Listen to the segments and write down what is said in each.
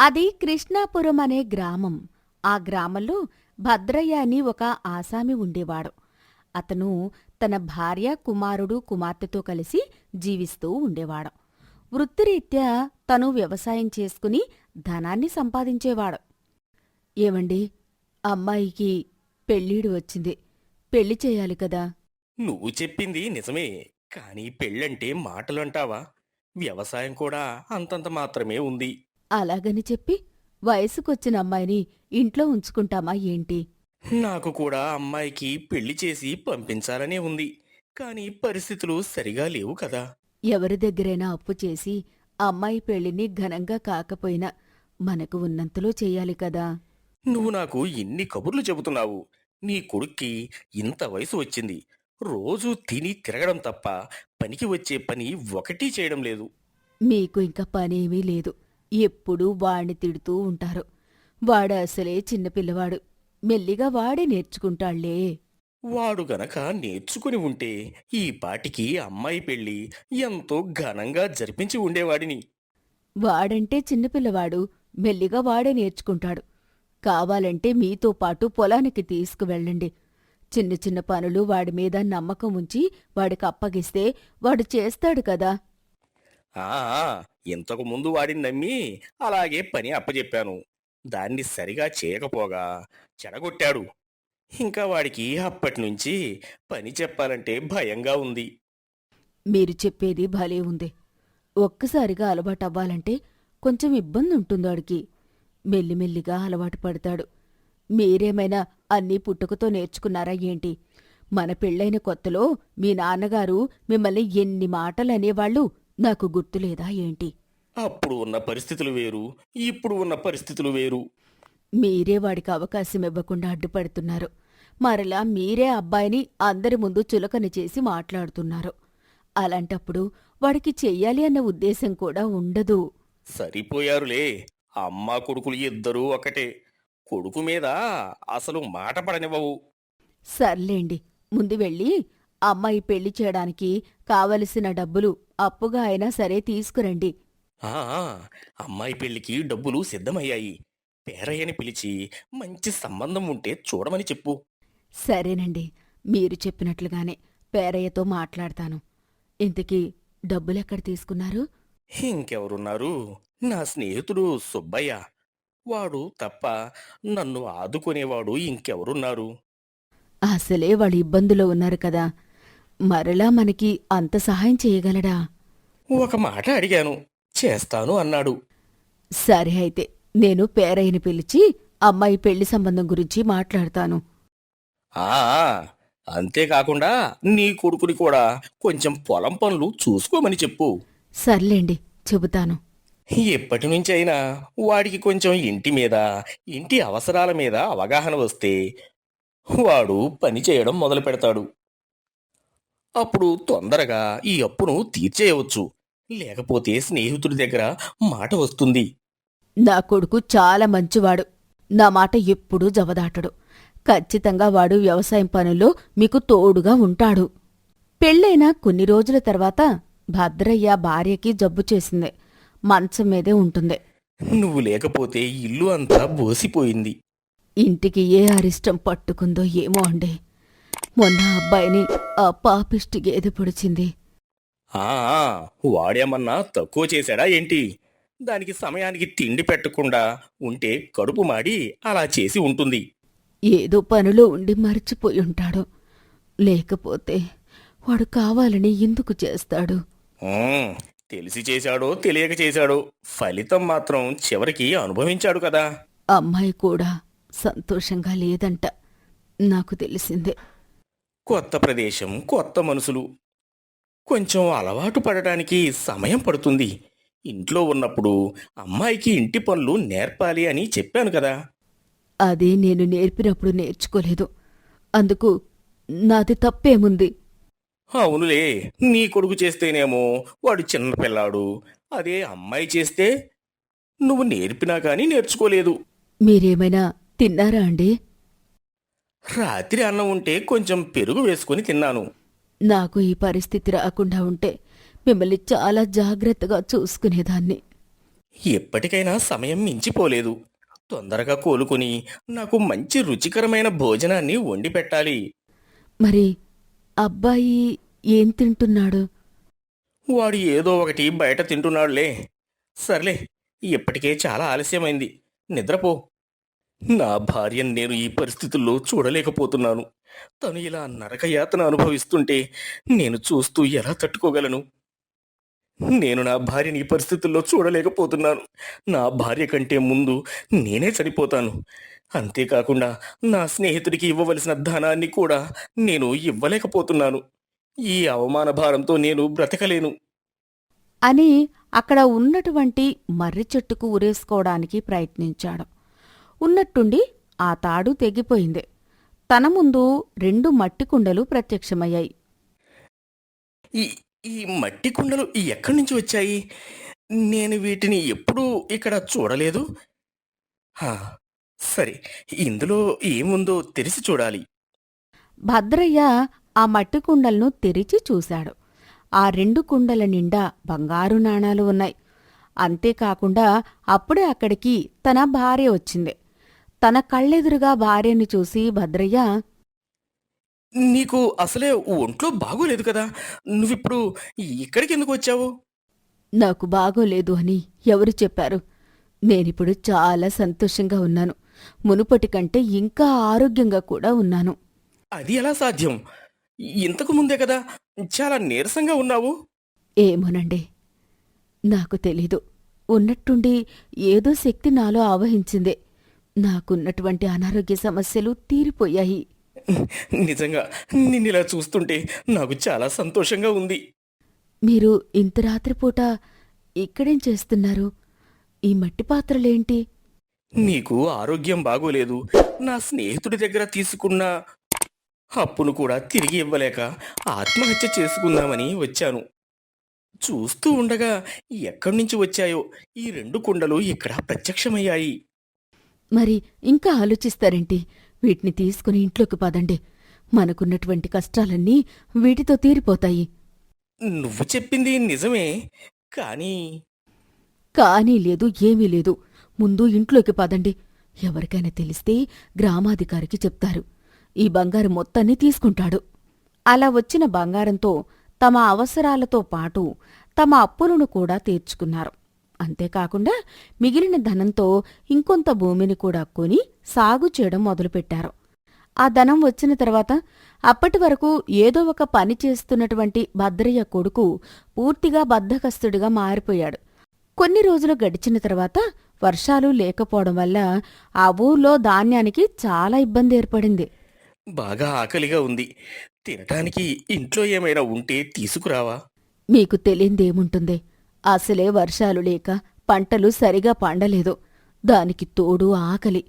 అది కృష్ణాపురం అనే గ్రామం. ఆ గ్రామంలో భద్రయ్య అని ఒక ఆసామి ఉండేవాడు. అతను తన భార్య కుమారుడు కుమార్తెతో కలిసి జీవిస్తూ ఉండేవాడు. వృత్తిరీత్యా తను వ్యవసాయం చేసుకుని ధనాన్ని సంపాదించేవాడు. ఏమండి అమ్మాయికి పెళ్ళీడు వచ్చింది. పెళ్ళి చేయాలి కదా. నువ్వు చెప్పింది నిజమే. కానీ పెళ్ళంటే మాటలంటావా? వ్యవసాయం కూడా అంతంత మాత్రమే ఉంది. అలాగని చెప్పి వయసుకొచ్చిన అమ్మాయిని ఇంట్లో ఉంచుకుంటామా ఏంటి? నాకు కూడా అమ్మాయికి పెళ్ళి చేసి పంపించాలనే ఉంది. కానీ పరిస్థితులు సరిగా లేవు కదా. ఎవరి దగ్గరైనా అప్పు చేసి అమ్మాయి పెళ్ళిని ఘనంగా కాకపోయినా మనకు ఉన్నంతలో చెయ్యాలి కదా. నువ్వు నాకు ఇన్ని కబుర్లు చెబుతున్నావు? నీ కొడుక్కి ఇంత వయసు వచ్చింది. రోజూ తిని తిరగడం తప్ప పనికి వచ్చే పని ఒకటి చేయడం లేదు. మీకు ఇంకా పనేమీ లేదు. ఎప్పుడూ వాణ్ణి తిడుతూ ఉంటారు. వాడు అసలే చిన్నపిల్లవాడు మెల్లిగా వాడే నేర్చుకుంటాళ్ళే. వాడు గనక నేర్చుకుని ఉంటే ఈ పాటికి అమ్మాయి పెళ్ళి ఎంతో ఘనంగా జరిపించి ఉండేవాడిని. వాడంటే చిన్నపిల్లవాడు మెల్లిగా వాడే నేర్చుకుంటాడు. కావాలంటే మీతో పాటు పొలానికి తీసుకువెళ్ళండి. చిన్న చిన్న పనులు వాడి మీద నమ్మకం ఉంచి వాడికి అప్పగిస్తే వాడు చేస్తాడు కదా. ఆ ఇంతకు ముందు వాడిని నమ్మి అలాగే పని అప్పజెప్పాను. దాన్ని సరిగా చేయకపోగా చెడగొట్టాడు. ఇంకా వాడికి అప్పటినుంచి పని చెప్పాలంటే భయంగా ఉంది. మీరు చెప్పేది భలే ఉంది. ఒక్కసారిగా అలవాటు అవ్వాలంటే కొంచెం ఇబ్బంది ఉంటుంది వాడికి. మెల్లిమెల్లిగా అలవాటు పడతాడు. మీరేమైనా అన్నీ పుట్టుకతో నేర్చుకున్నారా ఏంటి? మన పెళ్ళైన కొత్తలో మీ నాన్నగారు మిమ్మల్ని ఎన్ని మాటలు అనేవాళ్ళు నాకు గుర్తులేదా ఏంటి? అప్పుడు ఉన్న పరిస్థితులు వేరు ఇప్పుడు ఉన్న పరిస్థితులు వేరు. మీరే వాడికి అవకాశం ఇవ్వకుండా అడ్డుపడుతున్నారు. మరలా మీరే అబ్బాయిని అందరి ముందు చులకన చేసి మాట్లాడుతున్నారు. అలాంటప్పుడు వాడికి చెయ్యాలి అన్న ఉద్దేశం కూడా ఉండదు. సరిపోయారులే. అమ్మ కొడుకులు ఇద్దరూ ఒకటే. కొడుకు మీద అసలు మాట పడనివ్వవు. సర్లేండి ముందు వెళ్ళి అమ్మాయి పెళ్ళి చేయడానికి కావలసిన డబ్బులు అప్పుగా అయినా సరే తీసుకురండి. ఆ అమ్మాయి పెళ్ళికి డబ్బులు సిద్ధమయ్యాయి. పేరయ్యని పిలిచి మంచి సంబంధం ఉంటే చూడమని చెప్పు. సరేనండి మీరు చెప్పినట్లుగానే పేరయ్యతో మాట్లాడతాను. ఇంతకీ డబ్బులెక్కడ తీసుకున్నారు? ఇంకెవరున్నారు? నా స్నేహితుడు సుబ్బయ్య. వాడు తప్ప నన్ను ఆదుకునేవాడు ఇంకెవరున్నారు? అసలే వాళ్ళు ఇబ్బందులో ఉన్నారు కదా. మరలా మనకి అంత సహాయం చేయగలడా? ఒక మాట అడిగాను. చేస్తాను అన్నాడు. సరే అయితే నేను పేరయ్యని పిలిచి అమ్మాయి పెళ్ళి సంబంధం గురించి మాట్లాడతాను. ఆ అంతేకాకుండా నీ కొడుకుని కూడా కొంచెం పొలం పనులు చూసుకోమని చెప్పు. సర్లేండి చెబుతాను. ఎప్పటి నుంచైనా వాడికి కొంచెం ఇంటి మీద ఇంటి అవసరాల మీద అవగాహన వస్తే వాడు పని చేయడం మొదలు పెడతాడు అప్పుడు తొందరగా ఈ అప్పును తీర్చేయవచ్చు. లేకపోతే స్నేహితుడి దగ్గర మాట వస్తుంది. నా కొడుకు చాలా మంచివాడు. నా మాట ఎప్పుడూ జవదాటడు. ఖచ్చితంగా వాడు వ్యవసాయం పనుల్లో మీకు తోడుగా ఉంటాడు. పెళ్ళైన కొన్ని రోజుల తర్వాత భద్రయ్య భార్యకి జబ్బు చేసింది. మంచం మీదే ఉంటుంది. నువ్వు లేకపోతే ఇల్లు అంతా బోసిపోయింది. ఇంటికి ఏ అరిష్టం పట్టుకుందో ఏమో అండి. మొన్న అబ్బాయిని ఆ పాపిష్టి గేదె పొడిచింది ఆ వాడేమన్నా తక్కువ చేశాడా ఏంటి? దానికి సమయానికి తిండి పెట్టకుండా ఉంటే కడుపు మాడి అలా చేసి ఉంటుంది. ఏదో పనిలో ఉండి మర్చిపోయి ఉంటాడు. లేకపోతే వాడు కావాలని ఎందుకు చేస్తాడు? ఉమ్, తెలిసి చేశాడో తెలియక చేశాడో ఫలితం మాత్రం చివరికి అనుభవించాడు కదా. అమ్మాయి కూడా సంతోషంగా లేదంట. నాకు తెలిసిందే. కొత్త ప్రదేశం కొత్త మనుషులు కొంచెం అలవాటు పడటానికి సమయం పడుతుంది. ఇంట్లో ఉన్నప్పుడు అమ్మాయికి ఇంటి పనులు నేర్పాలి అని చెప్పాను కదా. అదే నేను నేర్పినప్పుడు నేర్చుకోలేదు. అందుకు నాది తప్పేముంది? అవునులే నీ కొడుకు చేస్తేనేమో వాడు చిన్న పిల్లాడు. అదే అమ్మాయి చేస్తే నువ్వు నేర్పినా కానీ నేర్చుకోలేదు. మీరేమైనా తిన్నారా అండి? రాత్రి అన్నం ఉంటే కొంచెం పెరుగు వేసుకుని తిన్నాను. నాకు ఈ పరిస్థితి రాకుండా ఉంటే మిమ్మల్ని చాలా జాగ్రత్తగా చూసుకునేదాన్ని. ఎప్పటికైనా సమయం మించిపోలేదు. తొందరగా కోలుకుని నాకు మంచి రుచికరమైన భోజనాన్ని వండి పెట్టాలి. మరి అబ్బాయి ఏం తింటున్నాడు? వాడు ఏదో ఒకటి బయట తింటున్నాడులే. సర్లే ఇప్పటికే చాలా ఆలస్యమైంది. నిద్రపో. నా భార్యను నేను ఈ పరిస్థితుల్లో చూడలేకపోతున్నాను. తను ఇలా నరకయాతన అనుభవిస్తుంటే నేను చూస్తూ ఎలా తట్టుకోగలను? నేను నా భార్యని ఈ పరిస్థితుల్లో చూడలేకపోతున్నాను. నా భార్య కంటే ముందు నేనే చనిపోతాను. అంతేకాకుండా నా స్నేహితుడికి ఇవ్వవలసిన ధనాన్ని కూడా నేను ఇవ్వలేకపోతున్నాను. ఈ అవమాన భారంతో నేను బ్రతకలేను. అని అక్కడ ఉన్నటువంటి మర్రి చెట్టుకు ఉరేసుకోవడానికి ప్రయత్నించాడు. ఉన్నట్టుండి ఆ తాడు తెగిపోయింది. తన ముందు రెండు మట్టి కుండలు ప్రత్యక్షమయ్యాయి. ఈ ఈ మట్టి కుండలు ఎక్కడి నుంచి వచ్చాయి? నేను వీటిని ఎప్పుడూ ఇక్కడ చూడలేదు. సరే ఇందులో ఏముందో తెరిచి చూడాలి. భద్రయ్య ఆ మట్టి కుండలను తెరిచి చూశాడు. ఆ రెండు కుండల నిండా బంగారు నాణాలు ఉన్నాయి. అంతేకాకుండా అప్పుడే అక్కడికి తన భార్య వచ్చింది. తన కళ్ళెదురుగా భార్యని చూసి భద్రయ్య నీకు అసలే ఒంట్లో బాగోలేదు కదా? నువ్విప్పుడు ఇక్కడికి ఎందుకు వచ్చావు? నాకు బాగోలేదు అని ఎవరు చెప్పారు? నేనిప్పుడు చాలా సంతోషంగా ఉన్నాను. మునుపటి కంటే ఇంకా ఆరోగ్యంగా కూడా ఉన్నాను. అది ఎలా సాధ్యం? ఇంతకు ముందే కదా చాలా నీరసంగా ఉన్నావు? ఏమోనండి నాకు తెలీదు. ఉన్నట్టుండి ఏదో శక్తి నాలో ఆవహించింది. నాకున్నటువంటి అనారోగ్య సమస్యలు తీరిపోయాయి. నిజంగా నిన్నిలా చూస్తుంటే నాకు చాలా సంతోషంగా ఉంది. మీరు ఇంత రాత్రిపూట ఇక్కడేం చేస్తున్నారు? ఈ మట్టి పాత్రలేంటి? నీకు ఆరోగ్యం బాగోలేదు. నా స్నేహితుడి దగ్గర తీసుకున్న అప్పును కూడా తిరిగి ఇవ్వలేక ఆత్మహత్య చేసుకుందామని వచ్చాను. చూస్తూ ఉండగా ఎక్కడి నుంచి వచ్చాయో ఈ రెండు కుండలు ఇక్కడ ప్రత్యక్షమయ్యాయి. మరి ఇంకా ఆలోచిస్తారేంటి? వీటిని తీసుకుని ఇంట్లోకి పదండి. మనకున్నటువంటి కష్టాలన్నీ వీటితో తీరిపోతాయి. నువ్వు చెప్పింది నిజమే కానీ కానీ లేదు ఏమీ లేదు. ముందు ఇంట్లోకి పదండి. ఎవరికైనా తెలిస్తే గ్రామాధికారికి చెప్తారు. ఈ బంగారం మొత్తాన్ని తీసుకుంటాడు. అలా వచ్చిన బంగారంతో తమ అవసరాలతో పాటు తమ అప్పులను కూడా తీర్చుకున్నారు. అంతేకాకుండా మిగిలిన ధనంతో ఇంకొంత భూమిని కూడా కొని సాగు చేయడం మొదలుపెట్టారు. ఆ ధనం వచ్చిన తర్వాత అప్పటి వరకు ఏదో ఒక పని చేస్తున్నటువంటి భద్రయ్య కొడుకు పూర్తిగా బద్ధకస్తుడిగా మారిపోయాడు. కొన్ని రోజులు గడిచిన తర్వాత వర్షాలు లేకపోవడం వల్ల ఆ ఊర్లో ధాన్యానికి చాలా ఇబ్బంది ఏర్పడింది. బాగా ఆకలిగా ఉంది. తినటానికి ఇంట్లో ఏమైనా ఉంటే తీసుకురావా? మీకు తెలియందేముంటుంది? అసలే వర్షాలు లేక పంటలు సరిగా పండలేదు. దానికి తోడు ఆకలి.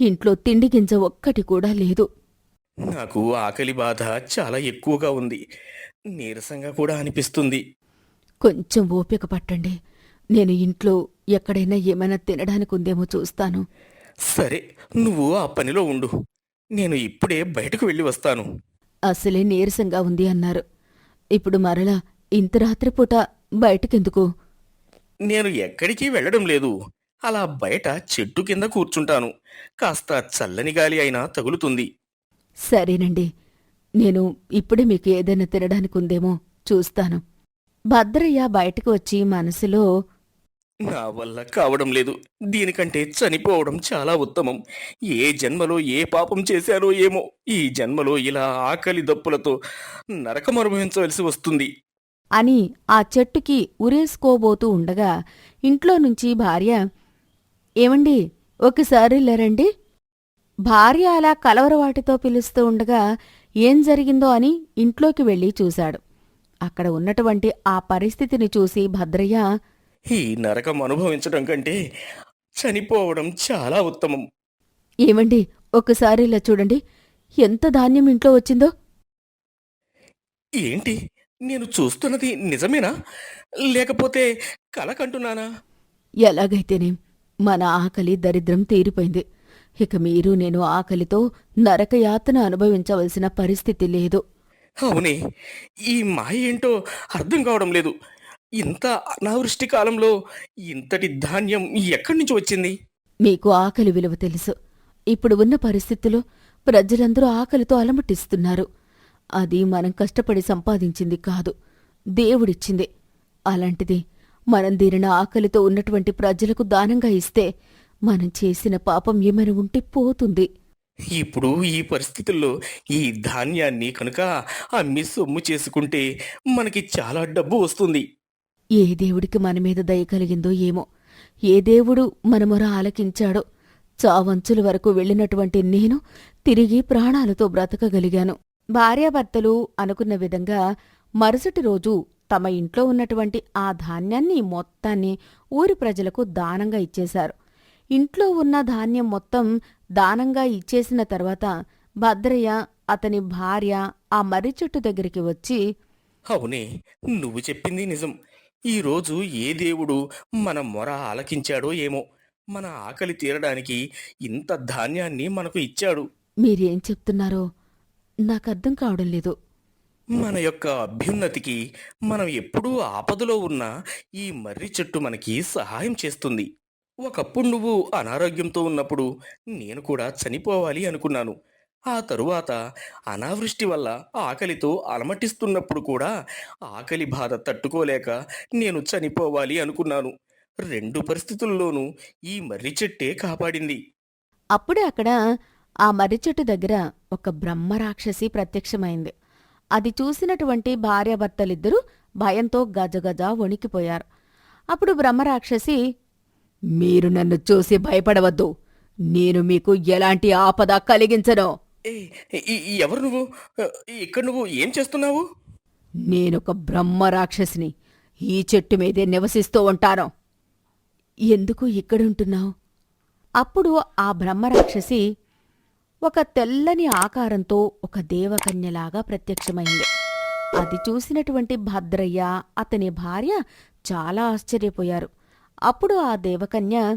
ఇంట్లో తిండి గింజ ఒక్కటి కూడా లేదు. నాకు ఆకలి బాధ చాలా ఎక్కువగా ఉంది. నీరసంగా కూడా అనిపిస్తుంది. కొంచెం ఓపిక పట్టండి. నేను ఇంట్లో ఎక్కడైనా ఏమైనా తినడానికి ఉందేమో చూస్తాను. సరే నువ్వు ఆ పనిలో ఉండు. నేను ఇప్పుడే బయటకు వెళ్ళి వస్తాను. అసలే నీరసంగా ఉంది అన్నారు. ఇప్పుడు మరలా ఇంత రాత్రిపూట బయటకెందుకు? నేను ఎక్కడికి వెళ్ళడం లేదు. అలా బయట చెట్టు కింద కూర్చుంటాను. కాస్త చల్లని గాలి అయినా తగులుతుంది. సరేనండి. నేను ఇప్పుడే మీకు ఏదైనా తినడానికి ఉందేమో చూస్తాను. భద్రయ్య బయటకు వచ్చి మనసులో నా వల్ల కావడం లేదు. దీనికంటే చనిపోవడం చాలా ఉత్తమం. ఏ జన్మలో ఏ పాపం చేశానో ఏమో. ఈ జన్మలో ఇలా ఆకలి దప్పులతో నరకం అనుభవించవలసి వస్తుంది. అని ఆ చెట్టుకి ఉరేసుకోబోతూ ఉండగా ఇంట్లో నుంచి భార్య ఏమండి ఒకసారి లేరండి? భార్య అలా కలవరవాటితో పిలుస్తూ ఉండగా ఏం జరిగిందో? అని ఇంట్లోకి వెళ్ళి చూశాడు. అక్కడ ఉన్నటువంటి ఆ పరిస్థితిని చూసి భద్రయ్య ఈ నరకం అనుభవించడం కంటే చనిపోవడం చాలా ఉత్తమం. ఏమండి ఒకసారి ఇలా చూడండి ఎంత ధాన్యం ఇంట్లో వచ్చిందో? ఏంటి నేను చూస్తున్నది నిజమేనా? లేకపోతే కల కంటున్నానా? ఎలాగైతేనేం మన ఆకలి దరిద్రం తీరిపోయింది. ఇక మీరు నేను ఆకలితో నరకయాతన అనుభవించవలసిన పరిస్థితి లేదు. అవునే ఈ మాయ ఏంటో అర్థం కావడం లేదు. ఇంత అనావృష్టి కాలంలో ఇంతటి ధాన్యం ఎక్కడి నుంచి వచ్చింది? మీకు ఆకలి విలువ తెలుసు. ఇప్పుడు ఉన్న పరిస్థితుల్లో ప్రజలందరూ ఆకలితో అలమటిస్తున్నారు. అది మనం కష్టపడి సంపాదించింది కాదు. దేవుడిచ్చింది. అలాంటిది మనం దీనిన ఆకలితో ఉన్నటువంటి ప్రజలకు దానంగా ఇస్తే మనం చేసిన పాపం ఏమైనా ఉంటే పోతుంది. ఇప్పుడు ఈ పరిస్థితుల్లో ఈ ధాన్యాన్ని కనుక అమ్మి సొమ్ము చేసుకుంటే మనకి చాలా డబ్బు వస్తుంది. ఏ దేవుడికి మన మీద దయ కలిగిందో ఏమో. ఏ దేవుడు మన మొర ఆలకించాడో. చావంచుల వరకు వెళ్ళినటువంటి నేను తిరిగి ప్రాణాలతో బ్రతకగలిగాను. భార్యాభర్తలు అనుకున్న విధంగా మరుసటి రోజు తమ ఇంట్లో ఉన్నటువంటి ఆ ధాన్యాన్ని మొత్తాన్ని ఊరి ప్రజలకు దానంగా ఇచ్చేశారు. ఇంట్లో ఉన్న ధాన్యం మొత్తం దానంగా ఇచ్చేసిన తర్వాత భద్రయ్య అతని భార్య ఆ మర్రి చెట్టు దగ్గరికి వచ్చి అవునే నువ్వు చెప్పింది నిజం. ఈరోజు ఏ దేవుడు మన మొర ఆలకించాడో ఏమో. మన ఆకలి తీరడానికి ఇంత ధాన్యాన్ని మనకు ఇచ్చాడు. మీరేం చెప్తున్నారో నాకర్థం కావడం లేదు. మన యొక్క అభ్యున్నతికి మనం ఎప్పుడూ ఆపదలో ఉన్న ఈ మర్రి చెట్టు మనకి సహాయం చేస్తుంది. ఒకప్పుడు నువ్వు అనారోగ్యంతో ఉన్నప్పుడు నేను కూడా చనిపోవాలి అనుకున్నాను. ఆ తరువాత అనావృష్టి వల్ల ఆకలితో అలమటిస్తున్నప్పుడు కూడా ఆకలి బాధ తట్టుకోలేక నేను చనిపోవాలి అనుకున్నాను. రెండు పరిస్థితుల్లోనూ ఈ మర్రి చెట్టే కాపాడింది. అప్పుడే అక్కడ ఆ మర్రి చెట్టు దగ్గర ఒక బ్రహ్మరాక్షసి ప్రత్యక్షమైంది. అది చూసినటువంటి భార్యాభర్తలిద్దరూ భయంతో గజగజ వణికిపోయారు. అప్పుడు బ్రహ్మరాక్షసి మీరు నన్ను చూసి భయపడవద్దు. నేను మీకు ఎలాంటి ఆపద కలిగించను. ఎవరు నువ్వు? ఇక్కడ నువ్వు ఏం చేస్తున్నావు? నేనొక బ్రహ్మరాక్షసిని. ఈ చెట్టు మీదే నివసిస్తూ ఉంటాను. ఎందుకు ఇక్కడుంటున్నావు? అప్పుడు ఆ బ్రహ్మరాక్షసి ఒక తెల్లని ఆకారంతో ఒక దేవకన్యలాగా ప్రత్యక్షమైంది. అది చూసినటువంటి భద్రయ్య అతని భార్య చాలా ఆశ్చర్యపోయారు. అప్పుడు ఆ దేవకన్య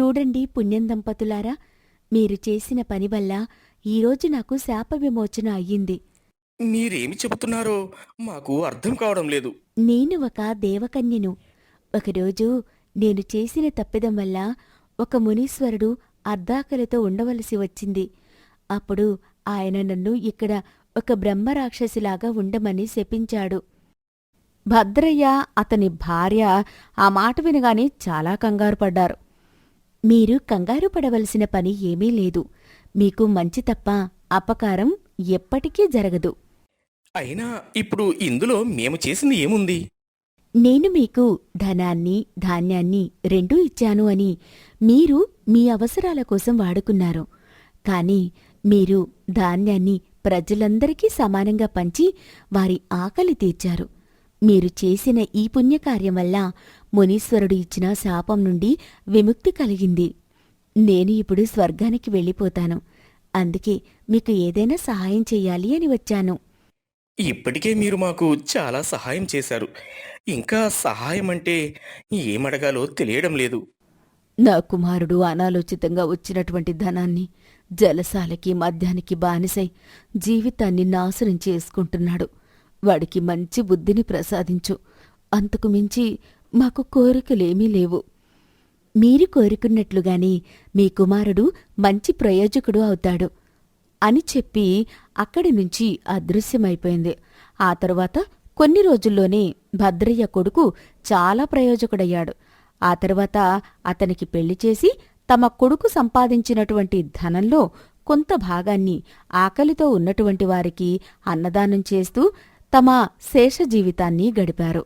చూడండి పుణ్యం దంపతులారా మీరు చేసిన పని వల్ల ఈరోజు నాకు శాప విమోచన అయ్యింది. మీరేమి చెబుతున్నారో మాకు అర్థం కావడం లేదు. నేను ఒక దేవకన్యను. ఒకరోజు నేను చేసిన తప్పిదం వల్ల ఒక మునీశ్వరుడు అర్ధాకలితో ఉండవలసి వచ్చింది. అప్పుడు ఆయన నన్ను ఇక్కడ ఒక బ్రహ్మరాక్షసిలాగా ఉండమని శపించాడు. భద్రయ్య అతని భార్య ఆ మాట వినగానే చాలా కంగారు పడ్డారు. మీరు కంగారు పడవలసిన పని ఏమీ లేదు. మీకు మంచి తప్ప అపకారం ఎప్పటికీ జరగదు. అయినా ఇప్పుడు ఇందులో మేము చేసింది ఏముంది? నేను మీకు ధనాన్ని ధాన్యాన్ని రెండూ ఇచ్చాను అని మీరు మీ అవసరాల కోసం వాడుకున్నారు. కాని మీరు ధాన్యాన్ని ప్రజలందరికీ సమానంగా పంచి వారి ఆకలి తీర్చారు. మీరు చేసిన ఈ పుణ్యకార్యం వల్ల మునీశ్వరుడు ఇచ్చిన శాపం నుండి విముక్తి కలిగింది. నేను ఇప్పుడు స్వర్గానికి వెళ్ళిపోతాను. అందుకే మీకు ఏదైనా సహాయం చెయ్యాలి అని వచ్చాను. ఇప్పటికే మీరు మాకు చాలా సహాయం చేశారు. ఇంకా సహాయం అంటే ఏమడగాలో తెలియడం లేదు. నా కుమారుడు అనాలోచితంగా వచ్చినటువంటి ధనాన్ని జలసాలకి మద్యానికి బానిసై జీవితాన్ని నాశనం చేసుకుంటున్నాడు. వాడికి మంచి బుద్ధిని ప్రసాదించు. అంతకు మించి మాకు కోరికలేమీ లేవు. మీరు కోరుకున్నట్లుగానే మీ కుమారుడు మంచి ప్రయోజకుడు అవుతాడు అని చెప్పి అక్కడి నుంచి అదృశ్యమైపోయింది. ఆ తరువాత కొన్ని రోజుల్లోనే భద్రయ్య కొడుకు చాలా ప్రయోజకుడయ్యాడు. ఆ తర్వాత అతనికి పెళ్ళి చేసి తమ కొడుకు సంపాదించినటువంటి ధనంలో కొంత భాగాన్ని ఆకలితో ఉన్నటువంటి వారికి అన్నదానం చేస్తూ తమ శేష జీవితాన్ని గడిపారు.